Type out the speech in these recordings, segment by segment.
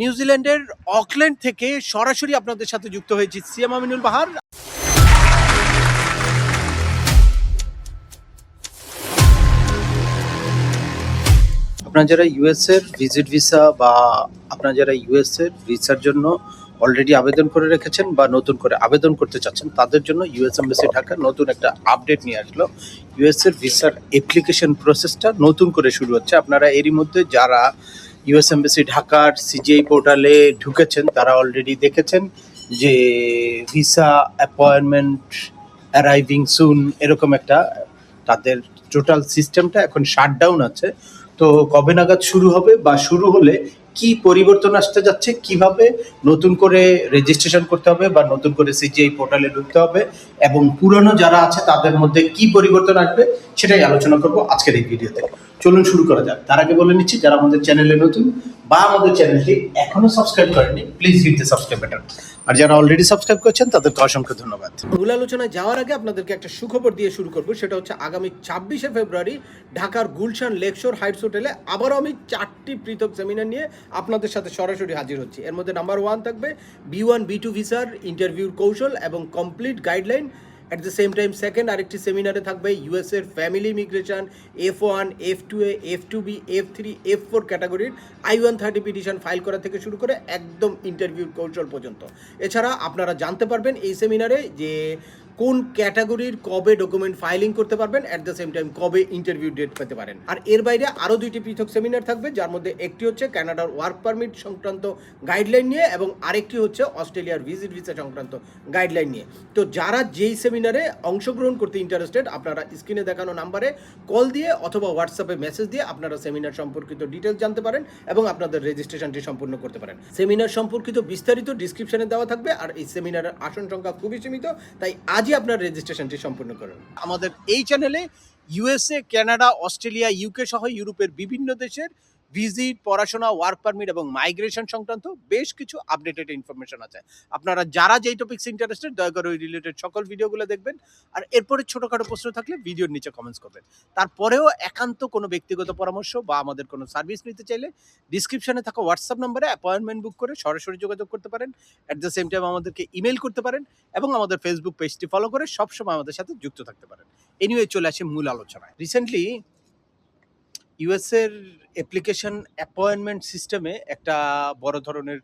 নিউজিল্যান্ডের অকল্যান্ড থেকে সরাসরি আপনাদের সাথে যুক্ত হয়েছি সিএম আমিনুল বাহার। আপনারা যারা ইউএস এর ভিজিট ভিসা বা আপনারা যারা ইউএস এর ভিসার জন্য অলরেডি আবেদন করে রেখেছেন বা নতুন করে আবেদন করতে চাচ্ছেন, তাদের জন্য ইউএস এমবাসি ঢাকা নতুন একটা আপডেট নিয়ে আসলো। ইউএস এর ভিসার অ্যাপ্লিকেশন প্রসেসটা নতুন করে শুরু হচ্ছে। আপনারা এরই মধ্যে যারা ইউএস এম্বাসি ঢাকার সিজিআই পোর্টালে ঢুকেছেন, তারা অলরেডি দেখেছেন যে ভিসা অ্যাপয়েন্টমেন্ট অ্যারাইভিং সুন এরকম একটা তাদের টোটাল সিস্টেমটা এখন শাটডাউন আছে। তো কবে নাগাদ শুরু হবে বা শুরু হলে কি পরিবর্তন আসতে যাচ্ছে, কীভাবে নতুন করে রেজিস্ট্রেশন করতে হবে বা নতুন করে সিজিআই পোর্টালে ঢুকতে হবে এবং পুরনো যারা আছে তাদের মধ্যে কি পরিবর্তন আসবে সেটাই আলোচনা করব আজকের এই ভিডিওতে চলুন শুরু করা যাক। তার আগে বলে নিচ্ছি, যারা আমাদের চ্যানেলে নতুন বা আমাদের চ্যানেলটি এখনও সাবস্ক্রাইব করেনি please hit the subscribe button আর যারা অলরেডি সাবস্ক্রাইব করেছেন, তাদেরকে অসংখ্য ধন্যবাদ। মূল আলোচনায় যাওয়ার আগে আপনাদেরকে একটা সুখবর দিয়ে শুরু করব। সেটা হচ্ছে আগামী ছাব্বিশে ফেব্রুয়ারি ঢাকার গুলশান লেকশোর হাইটস হোটেলে আবারও আমি চারটি পৃথক সেমিনার নিয়ে আপনাদের সাথে সরাসরি হাজির হচ্ছি। এর মধ্যে নাম্বার ওয়ান থাকবে বি ওয়ান বি টু ভিসার ইন্টারভিউর কৌশল এবং complete guideline at the same time second আরেকটি সেমিনারে থাকবে ইউএসের family immigration F one F two A F two B F three F four ক্যাটাগরির I one thirty petition file করা থেকে শুরু করে একদম ইন্টারভিউ কৌশল পর্যন্ত। এছাড়া আপনারা জানতে পারবেন এই সেমিনারে যে কোন ক্যাটাগরির কবে ডকুমেন্ট ফাইলিং করতে পারবেন? অ্যাট দ্য সেম টাইম কবে ইন্টারভিউ ডেট পেতে পারেন। আর এর বাইরে আরও দুইটি পৃথক সেমিনার থাকবে, যার মধ্যে একটি হচ্ছে কানাডার ওয়ার্ক পারমিট সংক্রান্ত গাইডলাইন নিয়ে এবং আরেকটি হচ্ছে অস্ট্রেলিয়ার ভিজিট ভিসা সংক্রান্ত গাইডলাইন নিয়ে। তো যারা যেই সেমিনারে অংশগ্রহণ করতে ইন্টারেস্টেড আপনারা স্ক্রিনে দেখানো নাম্বারে কল দিয়ে অথবা হোয়াটসঅ্যাপে মেসেজ দিয়ে আপনারা সেমিনার সম্পর্কিত ডিটেলস জানতে পারেন এবং আপনাদের রেজিস্ট্রেশনটি সম্পূর্ণ করতে পারেন। সেমিনার সম্পর্কিত বিস্তারিত ডিসক্রিপশনে দেওয়া থাকবে, আর এই সেমিনারের আসন সংখ্যা খুবই সীমিত, তাই আজই আপনার রেজিস্ট্রেশনটি সম্পূর্ণ করুন। আমাদের এই চ্যানেলে ইউএসএ কানাডা অস্ট্রেলিয়া ইউকে সহ ইউরোপের বিভিন্ন দেশের ভিজিট পড়াশোনা ওয়ার্ক পারমিট এবং মাইগ্রেশন সংক্রান্ত বেশ কিছু আপডেটেড ইনফরমেশন আছে। আপনারা যারা যেই টপিক্স ইন্টারেস্টেড দয়া করে ওই রিলেটেড সকল ভিডিওগুলো দেখবেন। আর এরপরে ছোটোখাটো প্রশ্ন থাকলে ভিডিওর নিচে কমেন্টস করবেন। তারপরেও একান্ত কোনো ব্যক্তিগত পরামর্শ বা আমাদের কোনো সার্ভিস নিতে চাইলে ডিসক্রিপশনে থাকা হোয়াটসঅ্যাপ নম্বরে অ্যাপয়েন্টমেন্ট বুক করে সরাসরি যোগাযোগ করতে পারেন। অ্যাট দ্য সেম টাইম আমাদেরকে ইমেল করতে পারেন এবং আমাদের ফেসবুক পেজটি ফলো করে সবসময় আমাদের সাথে যুক্ত থাকতে পারেন। এনিওয়ে চলে আসে মূল আলোচনায়। রিসেন্টলি ইউএসের অ্যাপ্লিকেশন অ্যাপয়েন্টমেন্ট সিস্টেমে একটা বড় ধরনের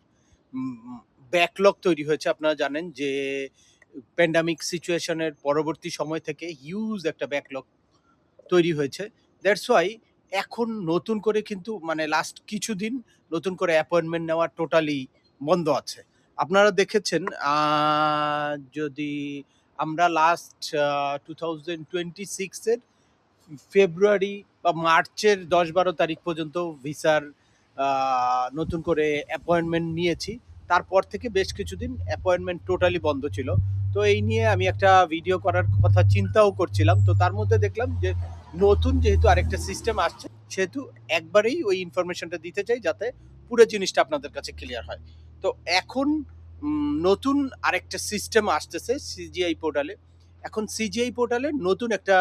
ব্যাকলগ তৈরি হয়েছে। আপনারা জানেন যে প্যান্ডামিক সিচুয়েশনের পরবর্তী সময় থেকে হিউজ একটা ব্যাকলগ তৈরি হয়েছে। দ্যাটস ওয়াই এখন নতুন করে কিন্তু মানে লাস্ট কিছুদিন নতুন করে অ্যাপয়েন্টমেন্ট নেওয়া টোটালি বন্ধ আছে। আপনারা দেখেছেন যদি আমরা লাস্ট টু থাউজেন্ড টোয়েন্টি সিক্সের ফেব্রুয়ারি বা মার্চের দশ বারো তারিখ পর্যন্ত ভিসার নতুন করে অ্যাপয়েন্টমেন্ট নিয়েছি। তারপর থেকে বেশ কিছুদিন অ্যাপয়েন্টমেন্ট টোটালি বন্ধ ছিল। তো এই নিয়ে আমি একটা ভিডিও করার কথা চিন্তাও করছিলাম। তো তার মধ্যে দেখলাম যে নতুন যেহেতু আরেকটা সিস্টেম আসছে, সেহেতু একবারেই ওই ইনফরমেশনটা দিতে চাই যাতে পুরো জিনিসটা আপনাদের কাছে ক্লিয়ার হয়। তো এখন নতুন আরেকটা সিস্টেম আসতেছে সিজিআই পোর্টালে এখন সিজিআই পোর্টালে নতুন একটা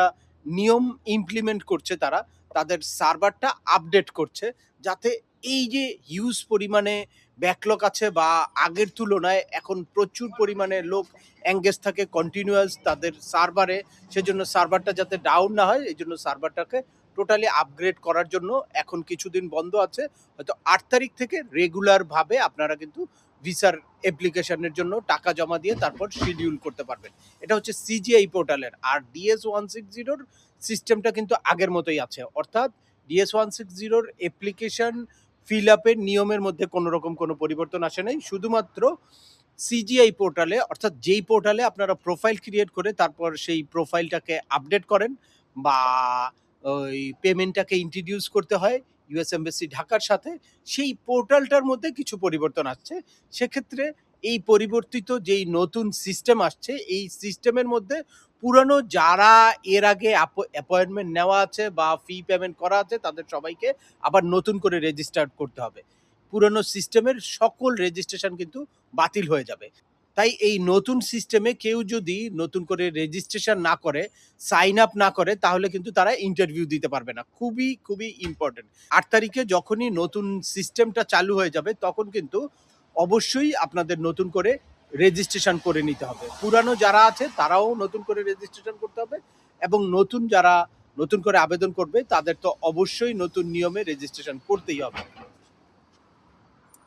নিয়ম ইমপ্লিমেন্ট করছে তারা, তাদের সার্ভারটা আপডেট করছে, যাতে এই যে হিউজ পরিমাণে ব্যাকলগ আছে বা আগের তুলনায় এখন প্রচুর পরিমাণে লোক এঙ্গেজ থাকে কন্টিনিউয়াস তাদের সার্ভারে সেজন্য সার্ভারটা যাতে ডাউন না হয় এই জন্য সার্ভারটাকে টোটালি আপগ্রেড করার জন্য এখন কিছুদিন বন্ধ আছে, হয়তো আট তারিখ থেকে রেগুলারভাবে আপনারা কিন্তু ভিসার অ্যাপ্লিকেশনের জন্য টাকা জমা দিয়ে তারপর শিডিউল করতে পারবেন। এটা হচ্ছে সিজিআই পোর্টালের আর ডিএস ওয়ান সিক্স জিরোর সিস্টেমটা কিন্তু আগের মতোই আছে। অর্থাৎ ডিএস ওয়ান সিক্স জিরোর অ্যাপ্লিকেশন ফিল আপের নিয়মের মধ্যে কোনো রকম কোনো পরিবর্তন আসে নাই। শুধুমাত্র সিজিআই পোর্টালে অর্থাৎ যেই পোর্টালে আপনারা প্রোফাইল ক্রিয়েট করে তারপর সেই প্রোফাইলটাকে আপডেট করেন বা ওই পেমেন্টটাকে ইন্ট্রোডিউস করতে হয় ইউএস এমবাসি ঢাকার সাথে সেই পোর্টালটার মধ্যে কিছু পরিবর্তন আসছে। সেক্ষেত্রে এই পরিবর্তিত যেই নতুন সিস্টেম আসছে, এই সিস্টেমের মধ্যে পুরানো যারা এর আগে অ্যাপয়েন্টমেন্ট নেওয়া আছে বা ফি পেমেন্ট করা আছে, তাদের সবাইকে আবার নতুন করে রেজিস্টার করতে হবে। পুরনো সিস্টেমের সকল রেজিস্ট্রেশন কিন্তু বাতিল হয়ে যাবে। তাই এই নতুন সিস্টেমে কেউ যদি নতুন করে রেজিস্ট্রেশন না করে সাইন আপ না করে, তাহলে কিন্তু তারা ইন্টারভিউ দিতে পারবে না। খুবই খুবই ইম্পর্টেন্ট আট তারিখে যখনই নতুন সিস্টেমটা চালু হয়ে যাবে, তখন কিন্তু অবশ্যই আপনাদের নতুন করে রেজিস্ট্রেশন করে নিতে হবে। পুরানো যারা আছে, তারাও নতুন করে রেজিস্ট্রেশন করতে হবে এবং নতুন যারা নতুন করে আবেদন করবে, তাদের তো অবশ্যই নতুন নিয়মে রেজিস্ট্রেশন করতেই হবে।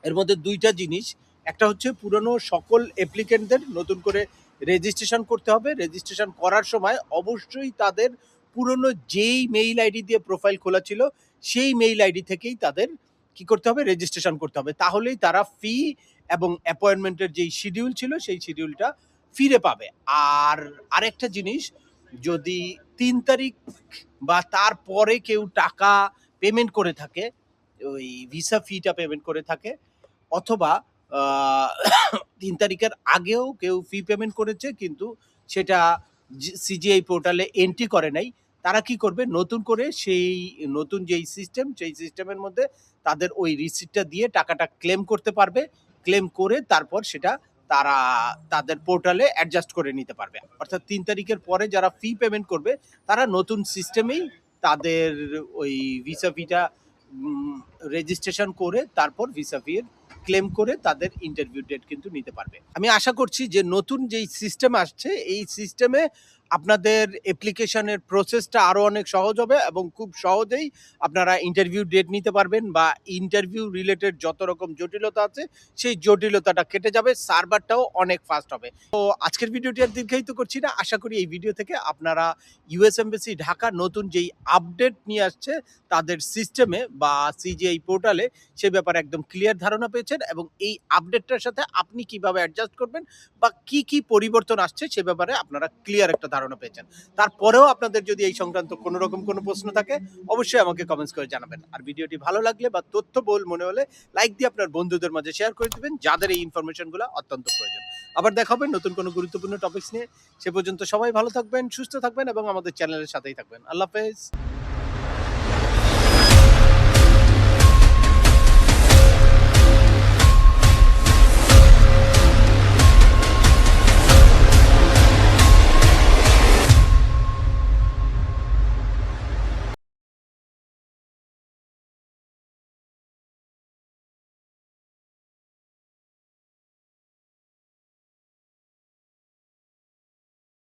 এর মধ্যে দুইটা জিনিস একটা হচ্ছে পুরনো সকল অ্যাপ্লিকেন্টদের নতুন করে রেজিস্ট্রেশন করতে হবে। রেজিস্ট্রেশন করার সময় অবশ্যই তাদের পুরনো যেই মেইল আইডি দিয়ে প্রোফাইল খোলা ছিল, সেই মেইল আইডি থেকেই তাদের কি করতে হবে? রেজিস্ট্রেশন করতে হবে। তাহলেই তারা ফি এবং অ্যাপয়েন্টমেন্টের যেই শিডিউল ছিল, সেই শিডিউলটা ফিরে পাবে। আর আরেকটা জিনিস, যদি তিন তারিখ বা তারপরে কেউ টাকা পেমেন্ট করে থাকে, ওই ভিসা ফিটা পেমেন্ট করে থাকে, অথবা তিন তারিখের আগেও কেউ ফি পেমেন্ট করেছে, কিন্তু সেটা সিজিআই পোর্টালে এন্ট্রি করে নাই। তারা কি করবে? নতুন করে সেই, নতুন যেই সিস্টেম সেই সিস্টেমের মধ্যে তাদের ওই রিসিপ্টটা দিয়ে টাকাটা ক্লেম করতে পারবে। ক্লেম করে তারপর সেটা তারা, তাদের পোর্টালে অ্যাডজাস্ট করে নিতে পারবে। অর্থাৎ তিন তারিখের পরে যারা ফি পেমেন্ট করবে, তারা নতুন সিস্টেমেই তাদের ওই ভিসা ফিটা রেজিস্ট্রেশন করে তারপর ভিসা ফির ক্লেম করে তাদের ইন্টারভিউ ডেট কিন্তু নিতে পারবে। আমি আশা করছি যে নতুন যেই সিস্টেম আসছে, এই সিস্টেমে আপনাদের অ্যাপ্লিকেশনের প্রসেসটা আরও অনেক সহজ হবে এবং খুব সহজেই আপনারা ইন্টারভিউ ডেট নিতে পারবেন বা ইন্টারভিউ রিলেটেড যত রকম জটিলতা আছে, সেই জটিলতাটা কেটে যাবে সার্ভারটাও অনেক ফাস্ট হবে। তো আজকের ভিডিওটি আর দীর্ঘায়িত করছি না, আশা করি এই ভিডিও থেকে আপনারা ইউএস এমবেসি ঢাকা নতুন যেই আপডেট নিয়ে আসছে, তাদের সিস্টেমে বা সিজিআই পোর্টালে সে ব্যাপারে একদম ক্লিয়ার ধারণা পেয়েছেন এবং এই আপডেটটার সাথে আপনি কীভাবে অ্যাডজাস্ট করবেন বা কি কি পরিবর্তন আসছে সে ব্যাপারে আপনারা ক্লিয়ার একটা ধারণা পেয়েছেন। তারপরেও আপনাদের যদি এই সংক্রান্ত কোনো রকম কোনো প্রশ্ন থাকে, অবশ্যই আমাকে কমেন্টস করে জানাবেন। আর ভিডিওটি ভালো লাগলে বা তথ্য বল মনে হলে লাইক দিয়ে আপনার বন্ধুদের মাঝে শেয়ার করে দেবেন, যাদের এই ইনফরমেশনগুলো অত্যন্ত প্রয়োজন। আবার দেখা হবে নতুন কোনো গুরুত্বপূর্ণ টপিক্স নিয়ে। সে পর্যন্ত সবাই ভালো থাকবেন, সুস্থ থাকবেন এবং আমাদের চ্যানেলের সাথেই থাকবেন। আল্লাহ হাফেজ।